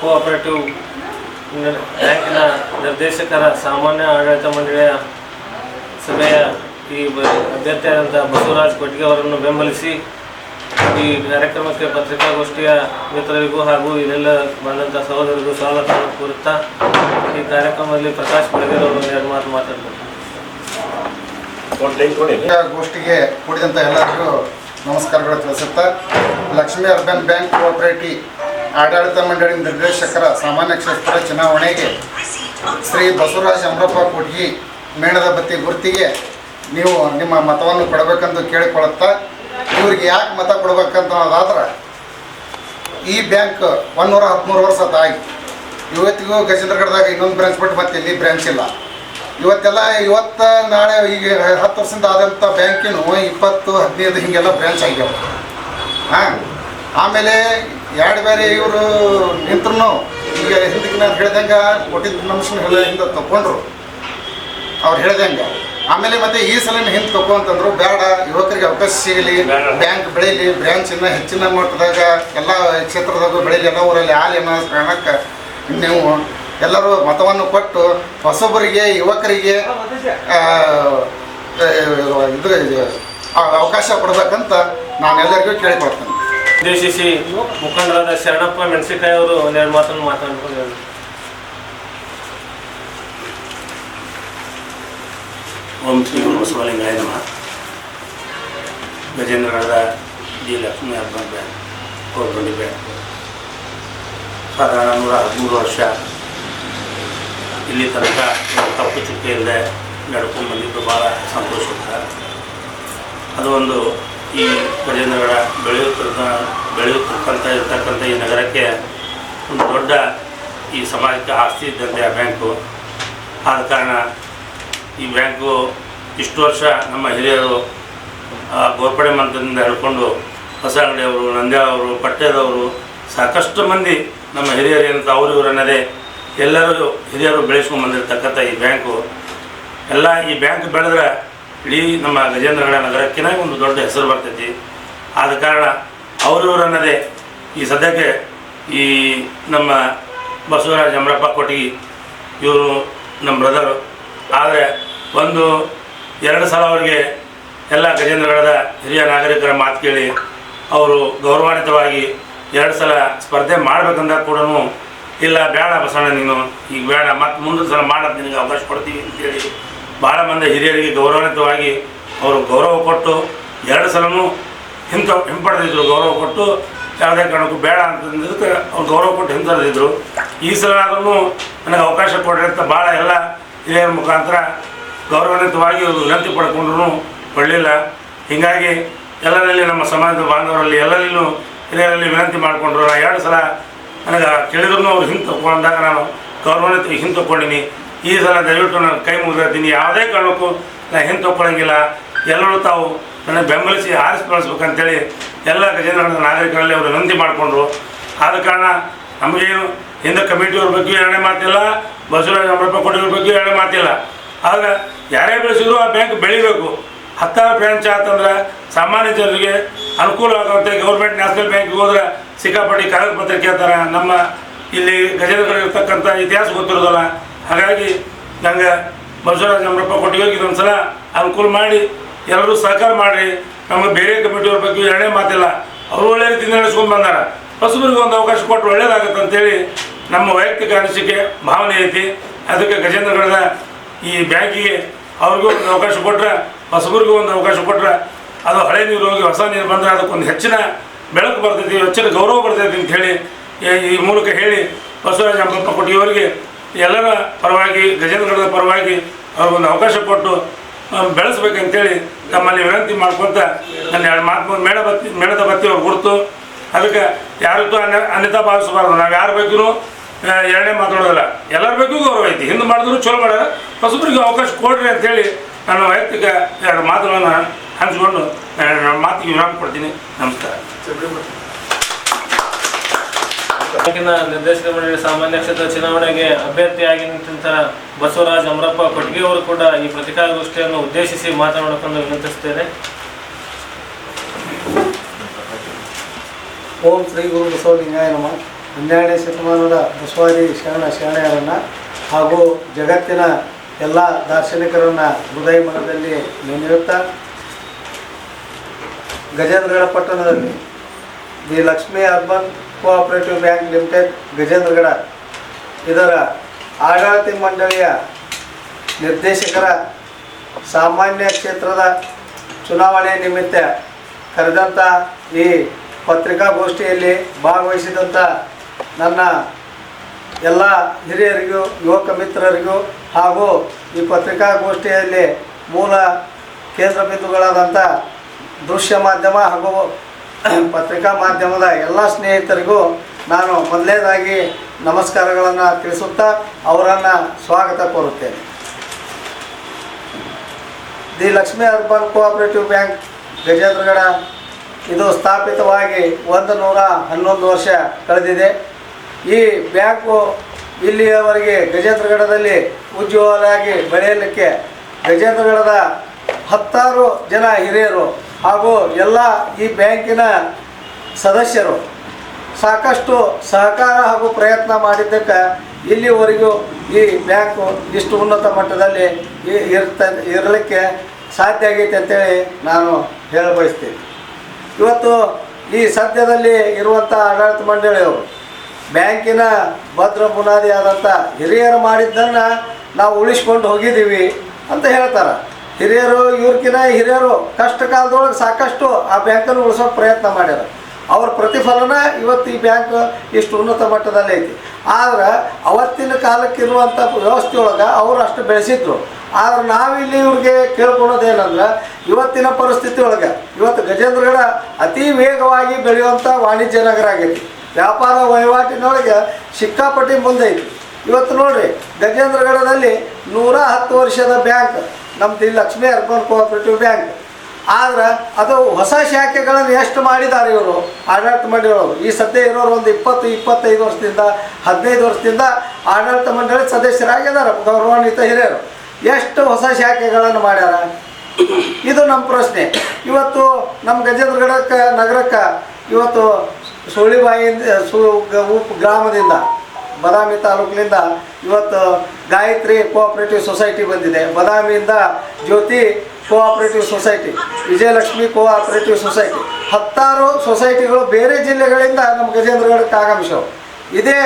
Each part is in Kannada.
ಕೋಆಪರೇಟಿವ್ ನ- ಬ್ಯಾಂಕಿನ ನಿರ್ದೇಶಕರ ಸಾಮಾನ್ಯ ಆಡಳಿತ ಮಂಡಳಿಯ ಸಭೆಯ ಈ ಅಭ್ಯರ್ಥಿಯಾದಂಥ ಬಸವರಾಜ್ ಕೊಟ್ಟಿಗೆ ಅವರನ್ನು ಬೆಂಬಲಿಸಿ ಈ ಕಾರ್ಯಕ್ರಮಕ್ಕೆ ಪತ್ರಿಕಾಗೋಷ್ಠಿಯ ಮಿತ್ರರಿಗೂ ಹಾಗೂ ಇಲ್ಲೆಲ್ಲ ಬಂದಂಥ ಸಹೋದರಿಗೂ ಸ್ವಾಗತ ಕೋರುತ್ತಾ ಈ ಕಾರ್ಯಕ್ರಮದಲ್ಲಿ ಪ್ರಕಾಶ್ ಬೆಳಗೆರೆ ಅವರು ಎರಡು ಮಾತು ಮಾತಾಡ್ತಾರೆ ಗೋಷ್ಠಿಗೆ ಕೂಡಿದಂಥ ಎಲ್ಲರಿಗೂ ನಮಸ್ಕಾರಗಳು ತಿಳಿಸುತ್ತಾ ಲಕ್ಷ್ಮೀ ಅರ್ಬನ್ ಬ್ಯಾಂಕ್ ಕೋಆಪರೇಟಿವ್ ಆಡಳಿತ ಮಂಡಳಿ ನಿರ್ದೇಶಕರ ಸಾಮಾನ್ಯ ಕ್ಷೇತ್ರ ಚುನಾವಣೆಗೆ ಶ್ರೀ ಬಸವರಾಜ ಅಮರಪ್ಪ ಕೊಟ್ಗಿ ಮೇಣದ ಬತ್ತಿ ಗುರ್ತಿಗೆ ನೀವು ನಿಮ್ಮ ಮತವನ್ನು ಕೊಡಬೇಕೆಂದು ಕೇಳಿಕೊಳ್ಳುತ್ತಾ ಇವ್ರಿಗೆ ಯಾಕೆ ಮತ ಕೊಡಬೇಕಂತ ಅನ್ನೋದಾದ್ರೆ ಈ ಬ್ಯಾಂಕ್ ಒಂದೂರ ಹದಿಮೂರು ವರ್ಷ ತಾಯಿ. ಇವತ್ತಿಗೂ ಗಜೇಂದ್ರಗಢದಾಗ ಇನ್ನೊಂದು ಬ್ರಾಂಚ್ ಬಿಟ್ಟು ಮತ್ತೆ ಇಲ್ಲಿ ಬ್ರಾಂಚ್ ಇಲ್ಲ. ಇವತ್ತೆಲ್ಲ ಇವತ್ತು ನಾಳೆ ಈಗ ಹತ್ತು ವರ್ಷದಿಂದ ಆದಂಥ ಬ್ಯಾಂಕಿನೂ ಇಪ್ಪತ್ತು, ಹದಿನೈದು ಹೀಗೆಲ್ಲ ಬ್ರಾಂಚ್ ಆಗ್ಯಾವ ಹಾಂ, ಆಮೇಲೆ ಎರಡು ಬೇರೆ ಇವರು ನಿಂತ್ರು ಈಗ ಹಿಂದಕ್ಕೆ ನಾನು ಹೇಳ್ದಂಗೆ ಕೊಟ್ಟಿದ್ದ ನಮ್ಸನ್ ಹೇಳ ಹಿಂದೆ ತಗೊಂಡ್ರು ಅವ್ರು ಹೇಳ್ದಂಗೆ. ಆಮೇಲೆ ಮತ್ತೆ ಈ ಸಲ ಹಿಂದೆ ತಗೋ ಅಂತಂದ್ರು ಬೇಡ ಯುವಕರಿಗೆ ಅವಕಾಶ ಸಿಗಲಿ. ಬ್ಯಾಂಕ್ ಬೆಳೀಲಿ ಬ್ರಾಂಚ್ ಇನ್ನ ಹೆಚ್ಚಿನ ಮಟ್ಟದಾಗ ಎಲ್ಲ ಕ್ಷೇತ್ರದಾಗ ಬೆಳೀಲಿ ಎಲ್ಲ ಊರಲ್ಲಿ ಹಾಲಿನ ಅನ್ನೋ ಕಾರಣಕ್ಕೆ ನೀವು ಎಲ್ಲರೂ ಮತವನ್ನು ಕೊಟ್ಟು ಹೊಸೊಬ್ಬರಿಗೆ ಯುವಕರಿಗೆ ಇದು ಅವಕಾಶ ಕೊಡ್ಬೇಕಂತ ನಾನು ಎಲ್ಲರಿಗೂ ಸಿ ಉದ್ದೇಶಿಸಿ ಮುಖಂಡರಾದ ಶರಣಪ್ಪ ಮೆಣಸಿನಕಾಯಿ ಅವರು ಒಂದೆರಡು ಮಾತನ್ನು ಮಾತಾಡ್ಕೊಂಡು ಓಂ ಶ್ರೀ ಬಸವಲಿಂಗಾಯ ನಮಃ. ಗಜೇಂದ್ರಗಢದ ಜಿ ಲಕ್ಷ್ಮೀ ಅರ್ಬನ್ ಬ್ಯಾಂಕ್ ಕೋರ್ಬಂಡಿ ಬ್ಯಾಂಕ್. ಸಾಧಾರಣ ನೂರ ಹದಿಮೂರು ವರ್ಷ ಇಲ್ಲಿ ತನಕ ತಪ್ಪು ಚುಕ್ಕೆ ಇಲ್ಲದೆ ನಡ್ಕೊಂಡು ಬಂದಿದ್ದು ಭಾಳ ಸಂತೋಷ ಅದು ಒಂದು ಈ ಭಜನಗಳ ಬೆಳೆಯುತ್ತಿರುವ ಬೆಳೆಯುತ್ತಿರ್ತಕ್ಕಂಥ, ಇರ್ತಕ್ಕಂಥ ಈ ನಗರಕ್ಕೆ ಒಂದು ದೊಡ್ಡ ಈ ಸಮಾಜಕ್ಕೆ ಆಸ್ತಿ ಇದ್ದಂತೆ ಆ ಬ್ಯಾಂಕು. ಆದ ಕಾರಣ ಈ ಬ್ಯಾಂಕು ಇಷ್ಟು ವರ್ಷ ನಮ್ಮ ಹಿರಿಯರು ಗೋರ್ಪಡೆ ಮಂತ್ರದಿಂದ ಹಿಡ್ಕೊಂಡು ಹೊಸ ಅಂಗಡಿಯವರು ನಂದ್ಯಾವರು ಪಠ್ಯದವರು ಸಾಕಷ್ಟು ಮಂದಿ ನಮ್ಮ ಹಿರಿಯರು ಏನಂತ ಅವರು ಇವರು ಅನ್ನೋದೇ ಎಲ್ಲರೂ ಹಿರಿಯರು ಬೆಳೆಸ್ಕೊಂಡು ಬಂದಿರತಕ್ಕಂಥ ಈ ಬ್ಯಾಂಕು. ಎಲ್ಲ ಈ ಬ್ಯಾಂಕ್ ಬೆಳೆದ್ರೆ ಇಡೀ ನಮ್ಮ ಗಜೇಂದ್ರಗಡ ನಗರಕ್ಕಿನ ಒಂದು ದೊಡ್ಡ ಹೆಸರು ಬರ್ತೈತಿ. ಆದ ಕಾರಣ ಅವರು ಅನ್ನದೇ ಈ ಸದ್ಯಕ್ಕೆ ಈ ನಮ್ಮ ಬಸವರಾಜ ಅಮರಪ್ಪ ಕೊಟ್ಟಿಗೆ ಇವರು ನಮ್ಮ ಬ್ರದರು ಆದರೆ ಒಂದು ಎರಡು ಸಲ ಅವರಿಗೆ ಎಲ್ಲ ಗಜೇಂದ್ರಗಡದ ಹಿರಿಯ ನಾಗರಿಕರ ಮಾತು ಕೇಳಿ ಅವರು ಗೌರವಾನ್ವಿತವಾಗಿ ಎರಡು ಸಲ ಸ್ಪರ್ಧೆ ಮಾಡಬೇಕಂದ ಕೂಡ ಇಲ್ಲ, ಬೇಡ ಬಸಣ್ಣ ನೀನು, ಈಗ ಬೇಡ, ಮತ್ತು ಮುಂದಿನ ಸಲ ಮಾಡೋದು ನಿನಗೆ ಅವಕಾಶ ಕೊಡ್ತೀವಿ ಅಂತೇಳಿ ಭಾಳ ಮಂದಿ ಹಿರಿಯರಿಗೆ ಗೌರವಾನ್ವಿತವಾಗಿ ಅವರು ಗೌರವ ಕೊಟ್ಟು ಎರಡು ಸಲನೂ ಹಿಂತ ಹಿಂಪಡೆದಿದ್ದರು ಗೌರವ ಕೊಟ್ಟು ಯಾವುದೇ ಕಾರಣಕ್ಕೂ ಬೇಡ ಅಂತಂದಿದ್ದಕ್ಕೆ ಅವ್ರು ಗೌರವ ಕೊಟ್ಟು ಹಿಂತರೆದಿದ್ದರು ಈ ಸಲ ಆದ್ರೂ ನನಗೆ ಅವಕಾಶ ಕೊಡ್ರಿ ಅಂತ ಭಾಳ ಎಲ್ಲ ಹಿರಿಯರ ಮುಖಾಂತರ ಗೌರವಾನ್ವಿತವಾಗಿ ಅವರು ವಿನಂತಿ ಪಡ್ಕೊಂಡ್ರು ಕೊಡಲಿಲ್ಲ. ಹೀಗಾಗಿ ಎಲ್ಲರಲ್ಲಿ ನಮ್ಮ ಸಮಾಜದ ಬಾಂಧವರಲ್ಲಿ ಎಲ್ಲರಲ್ಲೂ ಹಿರಿಯರಲ್ಲಿ ವಿನಂತಿ ಮಾಡಿಕೊಂಡ್ರು. ಎರಡು ಸಲ ನನಗೆ ಕೇಳಿದ್ರು ಅವ್ರು ಹಿಂದೆ ತಗೊಂಡಾಗ ನಾನು ಗೌರವಾನ್ವಿತ ಹಿಂದೆ ತಗೊಂಡಿನಿ ಈ ಸಲ ದಯವಿಟ್ಟು ನಾನು ಕೈ ಮುಗಿದಿರ್ತೀನಿ ಯಾವುದೇ ಕಾರಣಕ್ಕೂ ನಾನು ಹಿಂದೆ ಎಲ್ಲರೂ ತಾವು ನನ್ನ ಬೆಂಬಲಿಸಿ ಆರಿಸಿ ಬಳಸ್ಬೇಕಂತೇಳಿ ಎಲ್ಲ ಗಜೇಂದ್ರ ನಾಗರಿಕರಲ್ಲಿ ಅವರು ವಿನಂತಿ ಮಾಡಿಕೊಂಡ್ರು. ಆದ ಕಾರಣ ನಮಗೇನು ಹಿಂದೆ ಕಮಿಟಿಯವ್ರ ಬಗ್ಗೆ ಎರಡನೇ ಮಾತಿಲ್ಲ, ಬಸವರಾಜ ಅಮರಪ್ಪ ಕೊಟ್ಟಿವ್ರ ಬಗ್ಗೆ ಎರಡನೇ ಮಾತಿಲ್ಲ. ಆದರೆ ಯಾರೇ ಬೆಳೆಸಿದ್ರು ಆ ಬ್ಯಾಂಕ್ ಬೆಳಿಬೇಕು. ಹತ್ತಾರು ಬ್ರಾಂಚ್ ಆತಂದ್ರೆ ಸಾಮಾನ್ಯ ಜನರಿಗೆ ಅನುಕೂಲ ಆಗುತ್ತೆ ಗೌರ್ಮೆಂಟ್ ನ್ಯಾಷನಲ್ ಬ್ಯಾಂಕ್ಗೆ ಹೋದ್ರೆ ಸಿಕ್ಕಾಪಟ್ಟಿ ಕಾಗದ ಪತ್ರ ಕೇಳ್ತಾರೆ. ನಮ್ಮ ಇಲ್ಲಿ ಗಜೇಂದ್ರ ಇರ್ತಕ್ಕಂಥ ಇತಿಹಾಸ ಗೊತ್ತಿರೋದಲ್ಲ. ಹಾಗಾಗಿ ನಂಗೆ ಬಸವರಾಜ ಅಮರಪ್ಪ ಕೊಟ್ಟಿಗೆ ಇದೊಂದು ಸಲ ಅನುಕೂಲ ಮಾಡಿ, ಎಲ್ಲರೂ ಸಹಕಾರ ಮಾಡಿರಿ. ನಮ್ಮ ಬೇರೆ ಕಮಿಟಿಯವ್ರ ಬಗ್ಗೆ ಎರಡನೇ ಮಾತಿಲ್ಲ. ಅವರು ಒಳ್ಳೆ ರೀತಿಯಿಂದ ನಡೆಸ್ಕೊಂಡು ಬಂದಾರ. ಹೊಸಬರಿಗೆ ಒಂದು ಅವಕಾಶ ಕೊಟ್ಟು ಒಳ್ಳೇದಾಗತ್ತೆ ಅಂತೇಳಿ ನಮ್ಮ ವೈಯಕ್ತಿಕ ಅನಿಸಿಕೆ, ಭಾವನೆ ಐತಿ. ಅದಕ್ಕೆ ಗಜೇಂದ್ರಗಢದ ಈ ಬ್ಯಾಂಕಿಗೆ ಅವ್ರಿಗೂ ಒಂದು ಅವಕಾಶ ಕೊಟ್ಟರೆ ಹೊಸಬರಿಗೂ ಒಂದು ಅವಕಾಶ ಕೊಟ್ಟರೆ ಅದು ಹಳೆ ನೀರು ಹೋಗಿ ಹೊಸ ನೀರು ಬಂದರೆ ಅದಕ್ಕೊಂದು ಹೆಚ್ಚಿನ ಬೆಳಕು ಬರ್ತೈತಿ, ಹೆಚ್ಚಿನ ಗೌರವ ಬರ್ತೈತಿ ಅಂತ ಹೇಳಿ ಈ- ಮೂಲಕ ಹೇಳಿ ಬಸವರಾಜ ಅಮ್ಮಪ್ಪ ಕೊಟ್ಟಿಯವರಿಗೆ ಎಲ್ಲರ ಪರವಾಗಿ ಗಜೇಂದ್ರಗಢದ ಪರವಾಗಿ ಅವ್ರಿಗೊಂದು ಅವಕಾಶ ಕೊಟ್ಟು ಬೆಳೆಸ್ಬೇಕಂತೇಳಿ ನಮ್ಮಲ್ಲಿ ವಿನಂತಿ ಮಾಡ್ಕೊತ ನನ್ನ ಎರಡು ಮಾತು ಮೇಳ ಬತ್ತಿ ಮೇಳದ ಬತ್ತಿ ಗುರುತು. ಅದಕ್ಕೆ ಯಾರಿಗೂ ಅನ್ಯ ಅನ್ಯತಾ ಭಾವಿಸಬಾರ್ದು. ನಾವು ಯಾರ ಬಗ್ಗೆನೂ ಆ, ಎರಡನೇ ಮಾತಾಡೋದಿಲ್ಲ. ಎಲ್ಲರ ಬಗ್ಗೂ ಗೌರವ ಐತಿ. ಹಿಂದೆ ಮಾಡಿದ್ರು ಚಲೋ ಮಾಡ್ಯಾರ. ಹೊಸಬ್ರಿಗೆ ಅವಕಾಶ ಕೊಡ್ರಿ ಅಂತೇಳಿ ನನ್ನ ವೈಯಕ್ತಿಕ ಎರಡು ಮಾತುಗಳನ್ನು ಹಂಚ್ಕೊಂಡು ನಾನು ಮಾತಿಗೆ ವಿರಾಮ ಕೊಡ್ತೀನಿ. ನಮಸ್ಕಾರ. ಬ್ಯಾಂಕಿನ ನಿರ್ದೇಶಕ ಮಂಡಳಿ ಸಾಮಾನ್ಯ ಕ್ಷೇತ್ರ ಚುನಾವಣೆಗೆ ಅಭ್ಯರ್ಥಿಯಾಗಿ ನಿಂತ ಬಸವರಾಜ್ ಅಮರಪ್ಪ ಕೊಟ್ಟಿಗೆ ಅವರು ಕೂಡ ಈ ಪತ್ರಿಕಾಗೋಷ್ಠಿಯನ್ನು ಉದ್ದೇಶಿಸಿ ಮಾತನಾಡಿಕೊಂಡು ವಿನಂತಿಸುತ್ತೇನೆ. ಓಂ ಶ್ರೀ ಗುರು ಬಸವಲಿಂಗಾಯ ನಮ. ಹನ್ನೆರಡನೇ ಶತಮಾನದ ಬಸವಾದಿ ಶರಣ ಶರಣೆಯರನ್ನು ಹಾಗೂ ಜಗತ್ತಿನ ಎಲ್ಲ ದಾರ್ಶನಿಕರನ್ನು ಹೃದಯ ಮನದಲ್ಲಿ ನೆನೆಯುತ್ತಾ ಗಜೇಂದ್ರಗಡ ಪಟ್ಟಣದಲ್ಲಿ the Lakshmi urban cooperative bank limited Gajendragad. ಇದರ ಆಡಳಿತ ಮಂಡಳಿಯ ನಿರ್ದೇಶಕರ ಸಾಮಾನ್ಯ ಕ್ಷೇತ್ರದ ಚುನಾವಣೆ ನಿಮಿತ್ತ ಕರೆದಂಥ ಈ ಪತ್ರಿಕಾಗೋಷ್ಠಿಯಲ್ಲಿ ಭಾಗವಹಿಸಿದಂಥ ನನ್ನ ಎಲ್ಲ ಹಿರಿಯರಿಗೂ, ಯುವಕ ಮಿತ್ರರಿಗೂ ಹಾಗೂ ಈ ಪತ್ರಿಕಾಗೋಷ್ಠಿಯಲ್ಲಿ ಮೂಲ ಕೇಂದ್ರ ಬಿಂದುಗಳಾದಂಥ ದೃಶ್ಯ ಮಾಧ್ಯಮ ಹಾಗೂ ಪತ್ರಿಕಾ ಮಾಧ್ಯಮದ ಎಲ್ಲ ಸ್ನೇಹಿತರಿಗೂ ನಾನು ಮೊದಲನೇದಾಗಿ ನಮಸ್ಕಾರಗಳನ್ನು ತಿಳಿಸುತ್ತಾ ಅವರನ್ನು ಸ್ವಾಗತ ಕೋರುತ್ತೇನೆ. The Lakshmi urban cooperative bank Gajendragad ಇದು ಸ್ಥಾಪಿತವಾಗಿ ಒಂದು ನೂರ ಹನ್ನೊಂದು ವರ್ಷ ಕಳೆದಿದೆ. ಈ ಬ್ಯಾಂಕು ಇಲ್ಲಿಯವರೆಗೆ ಗಜೇಂದ್ರಗಡದಲ್ಲಿ ಉಜ್ವಲವಾಗಿ ಬೆಳೆಯಲಿಕ್ಕೆ ಗಜೇಂದ್ರಗಡದ ಹತ್ತಾರು ಜನ ಹಿರಿಯರು ಹಾಗೂ ಎಲ್ಲ ಈ ಬ್ಯಾಂಕಿನ ಸದಸ್ಯರು ಸಾಕಷ್ಟು ಸಹಕಾರ ಹಾಗೂ ಪ್ರಯತ್ನ ಮಾಡಿದ್ದಕ್ಕೆ ಇಲ್ಲಿವರೆಗೂ ಈ ಬ್ಯಾಂಕು ಇಷ್ಟು ಉನ್ನತ ಮಟ್ಟದಲ್ಲಿ ಇರ್ತ ಇರಲಿಕ್ಕೆ ಸಾಧ್ಯ ಆಗೈತೆ ಅಂತೇಳಿ ನಾನು ಹೇಳ ಬಯಸ್ತೀನಿ ಇವತ್ತು ಈ ಸದ್ಯದಲ್ಲಿ ಇರುವಂಥ ಆಡಳಿತ ಮಂಡಳಿಯವರು ಬ್ಯಾಂಕಿನ ಭದ್ರ ಬುನಾದಿ ಆದಂಥ ಹಿರಿಯರು ಮಾಡಿದ್ದನ್ನು ನಾವು ಉಳಿಸ್ಕೊಂಡು ಹೋಗಿದ್ದೀವಿ ಅಂತ ಹೇಳ್ತಾರೆ. ಹಿರಿಯರು, ಇವ್ರಕಿನ ಹಿರಿಯರು ಕಷ್ಟ ಕಾಲದೊಳಗೆ ಸಾಕಷ್ಟು ಆ ಬ್ಯಾಂಕನ್ನು ಉಳಿಸೋಕೆ ಪ್ರಯತ್ನ ಮಾಡ್ಯಾರ. ಅವ್ರ ಪ್ರತಿಫಲನ ಇವತ್ತು ಈ ಬ್ಯಾಂಕ್ ಇಷ್ಟು ಉನ್ನತ ಮಟ್ಟದಲ್ಲಿ ಐತಿ. ಆದ್ರೆ ಅವತ್ತಿನ ಕಾಲಕ್ಕಿರುವಂಥ ವ್ಯವಸ್ಥೆಯೊಳಗೆ ಅವರು ಅಷ್ಟು ಬೆಳೆಸಿದ್ರು. ಆದ್ರೆ ನಾವಿಲ್ಲಿ ಇವ್ರಿಗೆ ಕೇಳ್ಕೊಳೋದೇನಂದ್ರೆ ಇವತ್ತಿನ ಪರಿಸ್ಥಿತಿ ಒಳಗೆ ಇವತ್ತು ಗಜೇಂದ್ರಗಡ ಅತಿ ವೇಗವಾಗಿ ಬೆಳೆಯುವಂಥ ವಾಣಿಜ್ಯ ನಗರ ಆಗೈತಿ. ವ್ಯಾಪಾರ ವಹಿವಾಟಿನೊಳಗೆ ಸಿಕ್ಕಾಪಟ್ಟಿ ಮುಂದೈತಿ. ಇವತ್ತು ನೋಡ್ರಿ ಗಜೇಂದ್ರಗಡದಲ್ಲಿ ನೂರ ಹತ್ತು ವರ್ಷದ ಬ್ಯಾಂಕ್ ಇಲ್ಲಿ ಲಕ್ಷ್ಮೀ ಅರ್ಬನ್ ಕೋಆಪರೇಟಿವ್ ಬ್ಯಾಂಕ್. ಆದ್ರೆ ಅದು ಹೊಸ ಶಾಖೆಗಳನ್ನು ಎಷ್ಟು ಮಾಡಿದ್ದಾರೆ ಇವರು, ಆಡಳಿತ ಮಂಡಳಿಯವರು? ಈ ಸದ್ಯ ಇರೋರು ಒಂದು ಇಪ್ಪತ್ತು, ಇಪ್ಪತ್ತೈದು ವರ್ಷದಿಂದ, ಹದಿನೈದು ವರ್ಷದಿಂದ ಆಡಳಿತ ಮಂಡಳಿ ಸದಸ್ಯರಾಗಿದ್ದಾರೆ ಗೌರವಾನ್ವಿತ ಹಿರಿಯರು. ಎಷ್ಟು ಹೊಸ ಶಾಖೆಗಳನ್ನು ಮಾಡ್ಯಾರ? ಇದು ನಮ್ಮ ಪ್ರಶ್ನೆ. ಇವತ್ತು ನಮ್ಮ ಗಜೇಂದ್ರಗಡಕ್ಕೆ ನಗರಕ್ಕೆ, ಇವತ್ತು ಸುಳಿಬಾಯಿಯಿಂದ ಸು ಗ್ರಾಮದಿಂದ ಬದಾಮಿ ತಾಲೂಕಿನಿಂದ ಇವತ್ತು ಗಾಯತ್ರಿ ಕೋಆಪರೇಟಿವ್ ಸೊಸೈಟಿ ಬಂದಿದೆ. ಬದಾಮಿಯಿಂದ Jyoti cooperative society Vijayalakshmi cooperative society ಹತ್ತಾರು ಸೊಸೈಟಿಗಳು ಬೇರೆ ಜಿಲ್ಲೆಗಳಿಂದ ನಮ್ಮ ಗಜೇಂದ್ರಗಡಕ್ಕೆ ಆಗಮಿಸವು ಇದೇ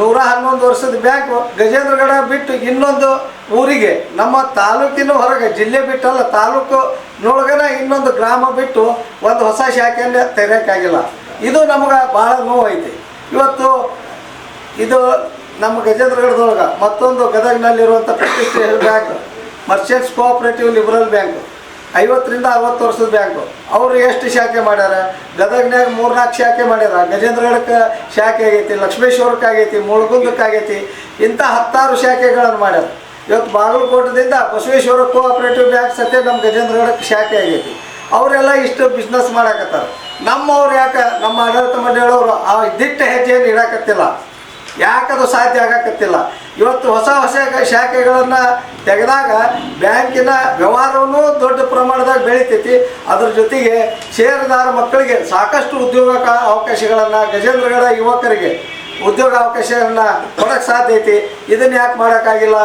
ನೂರ ಹನ್ನೊಂದು ವರ್ಷದ ಬ್ಯಾಂಕ್ ಗಜೇಂದ್ರಗಡ ಬಿಟ್ಟು ಇನ್ನೊಂದು ಊರಿಗೆ, ನಮ್ಮ ತಾಲೂಕಿನ ಹೊರಗೆ, ಜಿಲ್ಲೆ ಬಿಟ್ಟಲ್ಲ ತಾಲೂಕಿನೊಳಗನ ಇನ್ನೊಂದು ಗ್ರಾಮ ಬಿಟ್ಟು ಒಂದು ಹೊಸ ಶಾಖೆಯನ್ನು ತೆರೆಯೋಕ್ಕಾಗಿಲ್ಲ. ಇದು ನಮಗೆ ಭಾಳ ನೋವೈತಿ ಇವತ್ತು ಇದು ನಮ್ಮ ಗಜೇಂದ್ರಗಢದೊಳಗ ಮತ್ತೊಂದು ಗದಗ್ನಲ್ಲಿರುವಂಥ ಪ್ರತಿಷ್ಠೆ bank merchants cooperative liberal bank ಐವತ್ತರಿಂದ ಅರವತ್ತು ವರ್ಷದ ಬ್ಯಾಂಕು. ಅವರು ಎಷ್ಟು ಶಾಖೆ ಮಾಡ್ಯಾರ? ಗದಗ್ನಾಗ ಮೂರ್ನಾಲ್ಕು ಶಾಖೆ ಮಾಡ್ಯಾರ. ಗಜೇಂದ್ರಗಡಕ್ಕೆ ಶಾಖೆ ಆಗೈತಿ, ಲಕ್ಷ್ಮೇಶ್ವರಕ್ಕೆ ಆಗೈತಿ ಮುಳುಗುಂದಕ್ಕೆ ಆಗೈತಿ ಇಂಥ ಹತ್ತಾರು ಶಾಖೆಗಳನ್ನು ಮಾಡ್ಯಾರ. ಇವತ್ತು ಬಾಗಲಕೋಟದಿಂದ ಬಸವೇಶ್ವರ ಕೋಆಪರೇಟಿವ್ ಬ್ಯಾಂಕ್ ಸತ್ಯ ನಮ್ಮ ಗಜೇಂದ್ರಗಡಕ್ಕೆ ಶಾಖೆ ಆಗೈತಿ. ಅವರೆಲ್ಲ ಇಷ್ಟು ಬಿಸ್ನೆಸ್ ಮಾಡಾಕತ್ತಾರ. ನಮ್ಮವ್ರು ಯಾಕೆ? ನಮ್ಮ ಆಡಳಿತ ಮಂಡಳಿಯವರು ಆ ದಿಟ್ಟ ಹೆಜ್ಜೆಯನ್ನು ಇಡಾಕತ್ತಿಲ್ಲ. ಯಾಕದು ಸಾಧ್ಯ ಆಗಕತ್ತಿಲ್ಲ? ಇವತ್ತು ಹೊಸ ಹೊಸ ಶಾಖೆಗಳನ್ನು ತೆಗೆದಾಗ ಬ್ಯಾಂಕಿನ ವ್ಯವಹಾರವೂ ದೊಡ್ಡ ಪ್ರಮಾಣದಾಗ ಬೆಳೀತೈತಿ. ಅದ್ರ ಜೊತೆಗೆ ಷೇರುದಾರ ಮಕ್ಕಳಿಗೆ ಸಾಕಷ್ಟು ಉದ್ಯೋಗ ಅವಕಾಶಗಳನ್ನು, ಗಜೇಂದ್ರಗಡ ಯುವಕರಿಗೆ ಉದ್ಯೋಗ ಅವಕಾಶಗಳನ್ನ ಕೊಡೋಕ್ಕೆ ಸಾಧ್ಯ ಐತಿ. ಇದನ್ನು ಯಾಕೆ ಮಾಡೋಕ್ಕಾಗಿಲ್ಲ?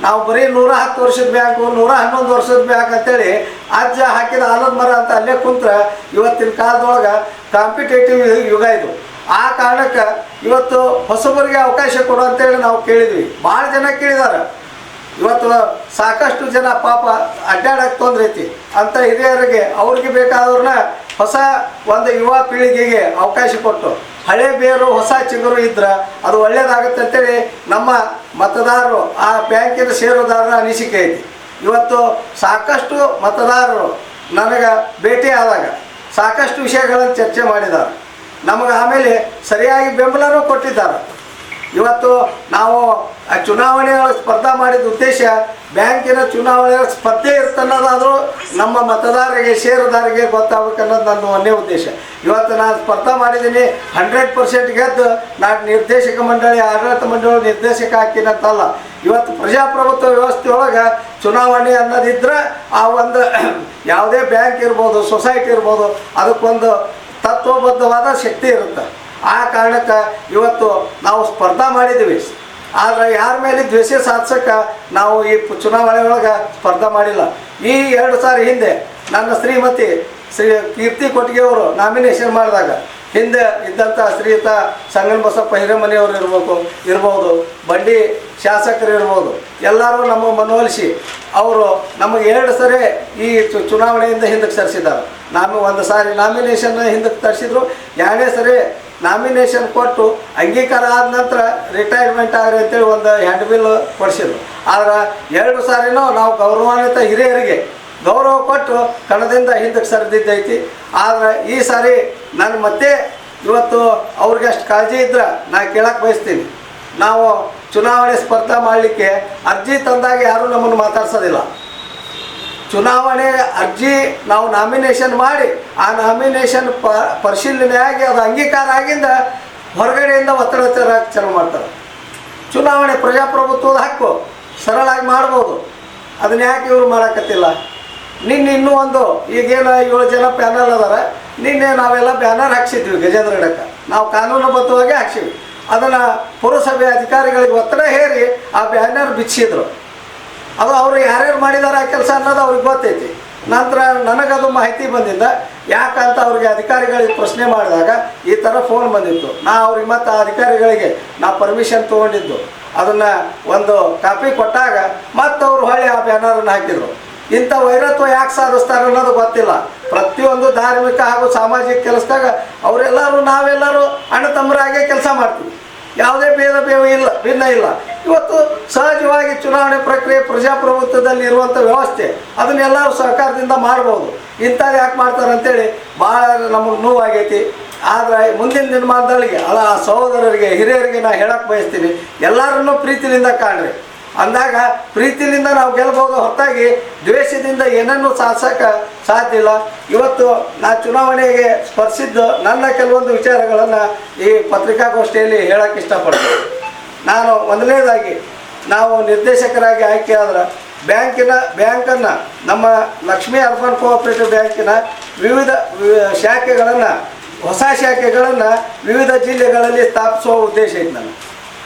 ನಾವು ಬರೀ ನೂರ ಹತ್ತು ವರ್ಷದ ಬ್ಯಾಂಕು, ನೂರ ಹನ್ನೊಂದು ವರ್ಷದ ಬ್ಯಾಂಕ್ ಅಂತೇಳಿ ಅಜ್ಜ ಹಾಕಿದ ಆಲದ ಮರ ಅಂತ ಅಲ್ಲೇ ಕುಂತ್ರೆ ಇವತ್ತಿನ ಕಾಲದೊಳಗೆ ಕಾಂಪಿಟೇಟಿವ್ ಯುಗ ಇದು. ಆ ಕಾರಣಕ್ಕೆ ಇವತ್ತು ಹೊಸಬರಿಗೆ ಅವಕಾಶ ಕೊಡು ಅಂತೇಳಿ ನಾವು ಕೇಳಿದ್ವಿ. ಭಾಳ ಜನ ಕೇಳಿದ್ದಾರೆ ಇವತ್ತು ಸಾಕಷ್ಟು ಜನ ಪಾಪ ಅಡ್ಡಾಡಕ್ಕೆ ತೊಂದ್ರೆ ಐತಿ ಅಂತ ಹಿರಿಯರಿಗೆ, ಅವ್ರಿಗೆ ಬೇಕಾದವ್ರನ್ನ ಹೊಸ ಒಂದು ಯುವ ಪೀಳಿಗೆಗೆ ಅವಕಾಶ ಕೊಟ್ಟು, ಹಳೆ ಬೇರು, ಹೊಸ ಚಿಗುರು ಇದ್ರೆ ಅದು ಒಳ್ಳೇದಾಗುತ್ತೆ ಅಂತೇಳಿ ನಮ್ಮ ಮತದಾರರು, ಆ ಬ್ಯಾಂಕಿನ ಷೇರುದಾರರ ಅನಿಸಿಕೆ ಐತಿ. ಇವತ್ತು ಸಾಕಷ್ಟು ಮತದಾರರು ನನಗೆ ಭೇಟಿ ಆದಾಗ ಸಾಕಷ್ಟು ವಿಷಯಗಳನ್ನು ಚರ್ಚೆ ಮಾಡಿದ್ದಾರೆ ನಮಗೆ ಆಮೇಲೆ ಸರಿಯಾಗಿ ಬೆಂಬಲನೂ ಕೊಟ್ಟಿದ್ದಾರೆ. ಇವತ್ತು ನಾವು ಆ ಚುನಾವಣೆಯೊಳಗೆ ಸ್ಪರ್ಧಾ ಮಾಡಿದ ಉದ್ದೇಶ ಬ್ಯಾಂಕಿನ ಚುನಾವಣೆಯ ಸ್ಪರ್ಧೆ ಇರ್ತನ್ನೋದಾದರೂ ನಮ್ಮ ಮತದಾರರಿಗೆ, ಷೇರುದಾರರಿಗೆ ಗೊತ್ತಾಗಬೇಕನ್ನೋದು ನನ್ನ ಒಂದೇ ಉದ್ದೇಶ. ಇವತ್ತು ನಾನು ಸ್ಪರ್ಧಾ ಮಾಡಿದ್ದೀನಿ, ಹಂಡ್ರೆಡ್ ಪರ್ಸೆಂಟ್ ಗೆದ್ದು ನಾನು ನಿರ್ದೇಶಕ ಮಂಡಳಿ, ಆಡಳಿತ ಮಂಡಳಿ ನಿರ್ದೇಶಕ ಹಾಕಿನಂತಲ್ಲ. ಇವತ್ತು ಪ್ರಜಾಪ್ರಭುತ್ವ ವ್ಯವಸ್ಥೆಯೊಳಗೆ ಚುನಾವಣೆ ಅನ್ನೋದಿದ್ರೆ ಆ ಒಂದು ಯಾವುದೇ ಬ್ಯಾಂಕ್ ಇರ್ಬೋದು, ಸೊಸೈಟಿ ಇರ್ಬೋದು, ಅದಕ್ಕೊಂದು ತತ್ವಬದ್ಧವಾದ ಶಕ್ತಿ ಇರುತ್ತೆ. ಆ ಕಾರಣಕ್ಕೆ ಇವತ್ತು ನಾವು ಸ್ಪರ್ಧಾ ಮಾಡಿದ್ದೀವಿ ಆದರೆ ಯಾರ ಮೇಲೆ ದ್ವೇಷ ಸಾಧಿಸಕ್ಕೆ ನಾವು ಈ ಚುನಾವಣೆ ಒಳಗೆ ಸ್ಪರ್ಧೆ ಮಾಡಿಲ್ಲ. ಈ ಎರಡು ಸಾರಿ ಹಿಂದೆ ನನ್ನ ಶ್ರೀಮತಿ ಶ್ರೀ ಕೀರ್ತಿ ಕೊಟ್ಟಿಗೆ ಅವರು ನಾಮಿನೇಷನ್ ಮಾಡಿದಾಗ ಹಿಂದೆ ಇದ್ದಂಥ ಶ್ರೀಯುತ ಸಂಗನ ಬಸಪ್ಪ ಹಿರೇಮನೆಯವರು ಇರ್ಬೇಕು, ಇರ್ಬೋದು, ಬಂಡಿ ಶಾಸಕರು ಇರ್ಬೋದು, ಎಲ್ಲರೂ ನಮ್ಮ ಮನವೊಲಿಸಿ ಅವರು ನಮಗೆ ಎರಡು ಸರಿ ಈ ಚುನಾವಣೆಯಿಂದ ಹಿಂದಕ್ಕೆ ಸರಿಸಿದ್ದಾರೆ. ನಾನು ಒಂದು ಸಾರಿ ನಾಮಿನೇಷನ್ ಹಿಂದಕ್ಕೆ ತರಿಸಿದ್ರು ಎರಡೇ ಸರಿ ನಾಮಿನೇಷನ್ ಕೊಟ್ಟು ಅಂಗೀಕಾರ ಆದ ನಂತರ ರಿಟೈರ್ಮೆಂಟ್ ಆಗ್ರಿ ಅಂತೇಳಿ ಒಂದು ಹ್ಯಾಂಡ್ ಬಿಲ್ ಕೊಡಿಸಿದ್ರು. ಆದ್ರೆ ಎರಡು ಸಾರಿನೂ ನಾವು ಗೌರವಾನ್ವಿತ ಹಿರಿಯರಿಗೆ ಗೌರವ ಕೊಟ್ಟು ಕಣದಿಂದ ಹಿಂದಕ್ಕೆ ಸರಿದಿದ್ದೈತಿ. ಆದರೆ ಈ ಸಾರಿ ನಾನು ಮತ್ತೆ ಇವತ್ತು ಅವ್ರಿಗೆ ಅಷ್ಟು ಕಾಳಜಿ ಇದ್ರೆ ನಾ ಕೇಳಕ್ಕೆ ಬಯಸ್ತೀನಿ. ನಾವು ಚುನಾವಣೆ ಸ್ಪರ್ಧೆ ಮಾಡಲಿಕ್ಕೆ ಅರ್ಜಿ ತಂದಾಗ ಯಾರೂ ನಮ್ಮನ್ನು ಮಾತಾಡ್ಸೋದಿಲ್ಲ. ಚುನಾವಣೆ ಅರ್ಜಿ ನಾವು ನಾಮಿನೇಷನ್ ಮಾಡಿ, ಆ ನಾಮಿನೇಷನ್ ಪ ಪರಿಶೀಲನೆ ಆಗಿ ಅದು ಅಂಗೀಕಾರ ಆಗಿಂದ ಹೊರಗಡೆಯಿಂದ ಒತ್ತಡ ತರಕ್ಕೆ ಚಾಲು ಮಾಡ್ತಾರೆ. ಚುನಾವಣೆ ಪ್ರಜಾಪ್ರಭುತ್ವದ ಹಕ್ಕು ಸರಳಾಗಿ ಮಾಡ್ಬೋದು. ಅದನ್ನ ಯಾಕೆ ಇವರು ಮಾಡಕತ್ತಿಲ್ಲ? ನಿನ್ನೆ ಇನ್ನೂ ಒಂದು, ಈಗೇನು ಏಳು ಜನ ಪ್ಯಾನಲ್ ಅದಾರ. ನಿನ್ನೆ ನಾವೆಲ್ಲ ಬ್ಯಾನರ್ ಹಾಕ್ಸಿದ್ವಿ ಗಜೇಂದ್ರಗಡಕ್ಕೆ ನಾವು ಕಾನೂನುಬದ್ಧವಾಗಿ ಹಾಕ್ಸಿವಿ ಅದನ್ನು ಪುರಸಭೆ ಅಧಿಕಾರಿಗಳಿಗೆ ಒತ್ತಡ ಹೇರಿ ಆ ಬ್ಯಾನರ್ ಬಿಚ್ಚಿದ್ರು. ಅದು ಅವರು ಯಾರ್ಯಾರು ಮಾಡಿದಾರೆ ಆ ಕೆಲಸ ಅನ್ನೋದು ಅವ್ರಿಗೆ ಗೊತ್ತೈತಿ. ನಂತರ ನನಗದು ಮಾಹಿತಿ ಬಂದಿದ್ದ, ಯಾಕಂತ ಅವ್ರಿಗೆ ಅಧಿಕಾರಿಗಳಿಗೆ ಪ್ರಶ್ನೆ ಮಾಡಿದಾಗ ಈ ಥರ ಫೋನ್ ಬಂದಿತ್ತು. ನಾ ಅವ್ರಿಗೆ ಮತ್ತು ಆ ಅಧಿಕಾರಿಗಳಿಗೆ ನಾ ಪರ್ಮಿಷನ್ ತೊಗೊಂಡಿದ್ದು. ಅದನ್ನು ಒಂದು ಕಾಪಿ ಕೊಟ್ಟಾಗ ಮತ್ತೆ ಅವರು ಹೊಳ್ಳಿ ಆ ಬ್ಯಾನರನ್ನು ಹಾಕಿದರು. ಇಂಥ ವೈರತ್ವ ಯಾಕೆ ಸಾಧಿಸ್ತಾರೆ ಅನ್ನೋದು ಗೊತ್ತಿಲ್ಲ. ಪ್ರತಿಯೊಂದು ಧಾರ್ಮಿಕ ಹಾಗೂ ಸಾಮಾಜಿಕ ಕೆಲಸದಾಗ ಅವರೆಲ್ಲರೂ ನಾವೆಲ್ಲರೂ ಅಣ್ಣ ತಮ್ಮರಾಗೆ ಕೆಲಸ ಮಾಡ್ತೀವಿ. ಯಾವುದೇ ಭೇದ ಭೇವ ಇಲ್ಲ, ಭಿನ್ನ ಇಲ್ಲ. ಇವತ್ತು ಸಹಜವಾಗಿ ಚುನಾವಣೆ ಪ್ರಕ್ರಿಯೆ ಪ್ರಜಾಪ್ರಭುತ್ವದಲ್ಲಿ ಇರುವಂಥ ವ್ಯವಸ್ಥೆ ಅದನ್ನೆಲ್ಲರೂ ಸಹಕಾರದಿಂದ ಮಾಡ್ಬೋದು. ಇಂಥದ್ದು ಯಾಕೆ ಮಾಡ್ತಾರೆ ಅಂತೇಳಿ ಭಾಳ ನಮಗೆ ನೋವಾಗೈತಿ. ಆದರೆ ಮುಂದಿನ ನಿರ್ಮಾಣದೊಳಗೆ ಅಲ್ಲ ಸಹೋದರರಿಗೆ, ಹಿರಿಯರಿಗೆ ನಾ ಹೇಳಕ್ಕೆ ಬಯಸ್ತೀನಿ. ಎಲ್ಲರನ್ನೂ ಪ್ರೀತಿಯಿಂದ ಕಾಣ್ರಿ. ಅಂದಾಗ ಪ್ರೀತಿಲಿಂದ ನಾವು ಗೆಲ್ಲಬಹುದು ಹೊರತಾಗಿ ದ್ವೇಷದಿಂದ ಏನನ್ನೂ ಸಾಧಿಸಕ ಸಾಧ್ಯ ಇಲ್ಲ. ಇವತ್ತು ನಾ ಚುನಾವಣೆಗೆ ಸ್ಪರ್ಶಿದ್ದು ನನ್ನ ಕೆಲವೊಂದು ವಿಚಾರಗಳನ್ನು ಈ ಪತ್ರಿಕಾಗೋಷ್ಠಿಯಲ್ಲಿ ಹೇಳಕ್ಕೆ ಇಷ್ಟಪಡ್ತೀನಿ. ನಾನು ಮೊದಲನೇದಾಗಿ ನಾವು ನಿರ್ದೇಶಕರಾಗಿ ಆಯ್ಕೆ ಆದ್ರೆ ಬ್ಯಾಂಕಿನ, ಬ್ಯಾಂಕನ್ನು, ನಮ್ಮ ಲಕ್ಷ್ಮೀ ಅರ್ಬನ್ ಕೋಆಪರೇಟಿವ್ ಬ್ಯಾಂಕಿನ ವಿವಿಧ ಶಾಖೆಗಳನ್ನು, ಹೊಸ ಶಾಖೆಗಳನ್ನು ವಿವಿಧ ಜಿಲ್ಲೆಗಳಲ್ಲಿ ಸ್ಥಾಪಿಸುವ ಉದ್ದೇಶ ಇದ್ದಾನೆ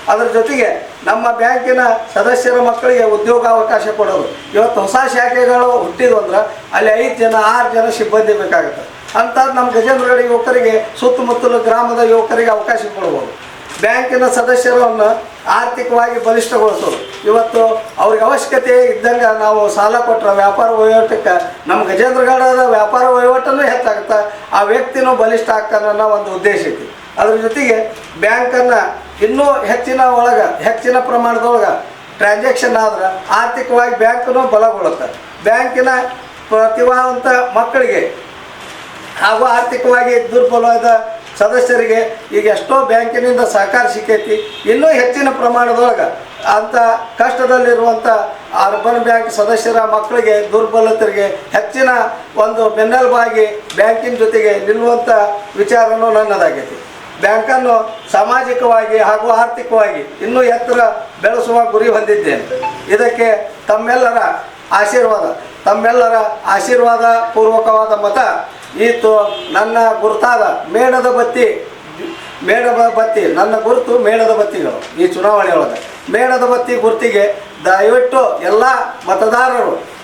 ಅದರ ಜೊತೆಗೆ ನಮ್ಮ ಬ್ಯಾಂಕಿನ ಸದಸ್ಯರ ಮಕ್ಕಳಿಗೆ ಉದ್ಯೋಗಾವಕಾಶ ಕೊಡೋದು. ಇವತ್ತು ಹೊಸ ಶಾಖೆಗಳು ಹುಟ್ಟಿದ್ವು ಅಂದ್ರೆ ಅಲ್ಲಿ ಐದು ಜನ, ಆರು ಜನ ಸಿಬ್ಬಂದಿ ಬೇಕಾಗುತ್ತೆ. ಅಂಥದ್ದು ನಮ್ಮ ಗಜೇಂದ್ರಗಡ ಯುವಕರಿಗೆ, ಸುತ್ತಮುತ್ತಲು ಗ್ರಾಮದ ಯುವಕರಿಗೆ ಅವಕಾಶ ಕೊಡ್ಬೋದು. ಬ್ಯಾಂಕಿನ ಸದಸ್ಯರನ್ನು ಆರ್ಥಿಕವಾಗಿ ಬಲಿಷ್ಠಗೊಳಿಸೋದು. ಇವತ್ತು ಅವ್ರಿಗೆ ಅವಶ್ಯಕತೆ ಇದ್ದಂಗೆ ನಾವು ಸಾಲ ಕೊಟ್ಟರೆ ವ್ಯಾಪಾರ ವಹಿವಾಟಕ್ಕೆ ನಮ್ಮ ಗಜೇಂದ್ರಗಡದ ವ್ಯಾಪಾರ ವಹಿವಾಟನ್ನು ಹೆಚ್ಚಾಗುತ್ತೆ. ಆ ವ್ಯಕ್ತಿನೂ ಬಲಿಷ್ಠ ಆಗ್ತಾನೆ ಅನ್ನೋ ಒಂದು ಉದ್ದೇಶ ಐತಿ. ಅದ್ರ ಜೊತೆಗೆ ಬ್ಯಾಂಕನ್ನು ಇನ್ನೂ ಹೆಚ್ಚಿನ ಒಳಗೆ, ಹೆಚ್ಚಿನ ಪ್ರಮಾಣದೊಳಗೆ ಟ್ರಾನ್ಸಾಕ್ಷನ್ ಆದ್ರೆ ಆರ್ಥಿಕವಾಗಿ ಬ್ಯಾಂಕನ್ನು ಬಲಗೊಳ್ಳುತ್ತೆ. ಬ್ಯಾಂಕಿನ ಪ್ರತಿಭಾವಂತ ಮಕ್ಕಳಿಗೆ ಹಾಗೂ ಆರ್ಥಿಕವಾಗಿ ದುರ್ಬಲವಾದ ಸದಸ್ಯರಿಗೆ ಈಗ ಎಷ್ಟೋ ಬ್ಯಾಂಕಿನಿಂದ ಸಹಕಾರ ಸಿಕ್ಕೈತಿ. ಇನ್ನೂ ಹೆಚ್ಚಿನ ಪ್ರಮಾಣದೊಳಗೆ ಅಂಥ ಕಷ್ಟದಲ್ಲಿರುವಂಥ ಅರ್ಬನ್ ಬ್ಯಾಂಕ್ ಸದಸ್ಯರ ಮಕ್ಕಳಿಗೆ ದುರ್ಬಲತರಿಗೆ ಹೆಚ್ಚಿನ ಒಂದು ಬೆನ್ನೆಲುಬಾಗಿ ಬ್ಯಾಂಕಿನ ಜೊತೆಗೆ ನಿಲ್ಲುವಂಥ ವಿಚಾರನೂ ನನ್ನದಾಗೈತಿ. ಬ್ಯಾಂಕನ್ನು ಸಾಮಾಜಿಕವಾಗಿ ಹಾಗೂ ಆರ್ಥಿಕವಾಗಿ ಇನ್ನೂ ಎತ್ತರ ಬೆಳೆಸುವ ಗುರಿ ಹೊಂದಿದ್ದೇನೆ. ಇದಕ್ಕೆ ತಮ್ಮೆಲ್ಲರ ಆಶೀರ್ವಾದ ತಮ್ಮೆಲ್ಲರ ಆಶೀರ್ವಾದ ಪೂರ್ವಕವಾದ ಮತ. ಈತು ನನ್ನ ಗುರುತಾದ ಮೇಣದ ಬತ್ತಿ ಮೇಣದ ಬತ್ತಿ, ನನ್ನ ಗುರುತು ಮೇಣದ ಬತ್ತಿಗಳು ಈ ಚುನಾವಣೆಯೊಳಗೆ. ಮೇಣದ ಬತ್ತಿ ಗುರುತಿಗೆ ದಯವಿಟ್ಟು ಎಲ್ಲ ಮತದಾರರು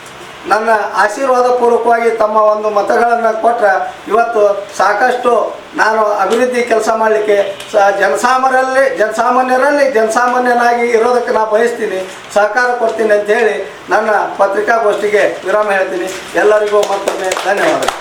ನನ್ನ ಆಶೀರ್ವಾದ ಪೂರ್ವಕವಾಗಿ ತಮ್ಮ ಒಂದು ಮತಗಳನ್ನು ಕೊಟ್ಟರೆ ಇವತ್ತು ಸಾಕಷ್ಟು ನಾನು ಅಭಿವೃದ್ಧಿ ಕೆಲಸ ಮಾಡಲಿಕ್ಕೆ ಸ ಜನಸಾಮಾನ್ಯರಲ್ಲಿ ಜನಸಾಮಾನ್ಯರಲ್ಲಿ ಜನಸಾಮಾನ್ಯನಾಗಿ ಇರೋದಕ್ಕೆ ನಾನು ಬಯಸ್ತೀನಿ. ಸಹಕಾರ ಕೊಡ್ತೀನಿ ಅಂತ ಹೇಳಿ ನನ್ನ ಪತ್ರಿಕಾಗೋಷ್ಠಿಗೆ ವಿರಾಮ ಹೇಳ್ತೀನಿ. ಎಲ್ಲರಿಗೂ ಮತ್ತೊಮ್ಮೆ ಧನ್ಯವಾದಗಳು.